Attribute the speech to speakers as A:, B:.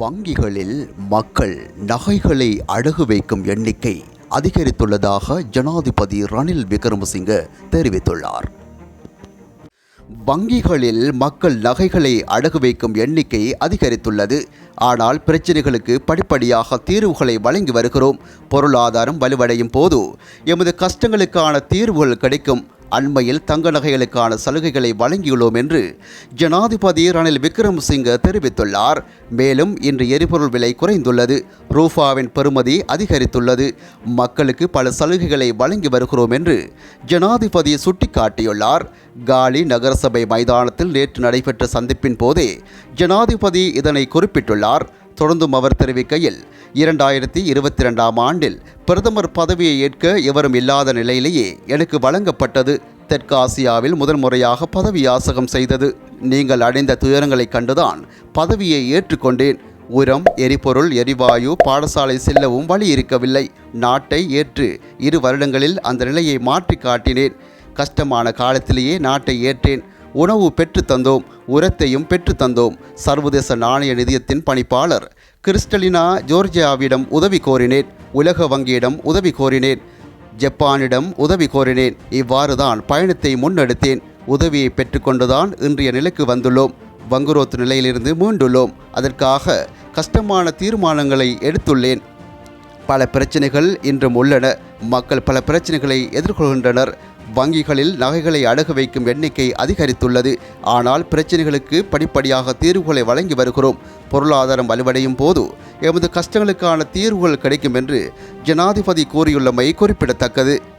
A: வங்கிகளில் மக்கள் நகைகளை அடகு வைக்கும் எண்ணிக்கை அதிகரித்துள்ளதாக ஜனாதிபதி ரணில் விக்ரமசிங்க தெரிவித்துள்ளார். வங்கிகளில் மக்கள் நகைகளை அடகு வைக்கும் எண்ணிக்கை அதிகரித்துள்ளது. ஆனால் பிரச்சனைகளுக்கு படிப்படியாக தீர்வுகளை வழங்கி வருகிறோம். பொருளாதாரம் வலுவடையும் போது எமது கஷ்டங்களுக்கான தீர்வுகள் கிடைக்கும். அண்மையில் தங்க நகைகளுக்கான சலுகைகளை வழங்கியுள்ளோம் என்று ஜனாதிபதி ரணில் விக்ரமசிங்க தெரிவித்துள்ளார். மேலும் இன்று எரிபொருள் விலை குறைந்துள்ளது. ரூஃபாவின் பெறுமதி அதிகரித்துள்ளது. மக்களுக்கு பல சலுகைகளை வழங்கி வருகிறோம் என்று ஜனாதிபதி சுட்டிக்காட்டியுள்ளார். காலி நகரசபை மைதானத்தில் நேற்று நடைபெற்ற சந்திப்பின் போதே ஜனாதிபதி இதனை குறிப்பிட்டுள்ளார். தொடர்ந்தும் அவர் தெரிவிக்கையில் இரண்டாயிரத்தி இருபத்தி ரெண்டாம் ஆண்டில் பிரதமர் பதவியை ஏற்க எவரும் இல்லாத நிலையிலேயே எனக்கு வழங்கப்பட்டது. தெற்காசியாவில் முதல் முறையாக பதவி யாசகம் செய்தது. நீங்கள் அடைந்த துயரங்களைக் கண்டுதான் பதவியை ஏற்றுக்கொண்டேன். உரம் எரிபொருள் எரிவாயு பாடசாலை செல்லவும் வழி இருக்கவில்லை. நாட்டை ஏற்று இரு வருடங்களில் அந்த நிலையை மாற்றி காட்டினேன். கஷ்டமான காலத்திலேயே நாட்டை ஏற்றேன். உணவு பெற்று தந்தோம் உரத்தையும் பெற்று தந்தோம். சர்வதேச நாணய நிதியத்தின் பணிப்பாளர் கிறிஸ்டலினா ஜோர்ஜியாவிடம் உதவி கோரினேன் உலக வங்கியிடம் உதவி கோரினேன் ஜப்பானிடம் உதவி கோரினேன். இவ்வாறு தான் பயணத்தை முன்னெடுத்தேன். உதவியை பெற்றுக்கொண்டுதான் இன்றைய நிலைக்கு வந்துள்ளோம். வங்குரோத்து நிலையிலிருந்து மீண்டுள்ளோம். அதற்காக கஷ்டமான தீர்மானங்களை எடுத்துள்ளேன். பல பிரச்சனைகள் இன்றும் உள்ளன. மக்கள் பல பிரச்சனைகளை எதிர்கொள்கின்றனர். வங்கிகளில் நகைகளை அடகு வைக்கும் எண்ணிக்கை அதிகரித்துள்ளது. ஆனால் பிரச்சனைகளுக்கு படிப்படியாக தீர்வுகளை வழங்கி வருகிறோம். பொருளாதாரம் வலுவடையும் போது எமது கஷ்டங்களுக்கான தீர்வுகள் கிடைக்கும் என்று ஜனாதிபதி கூறியுள்ளமை குறிப்பிடத்தக்கது.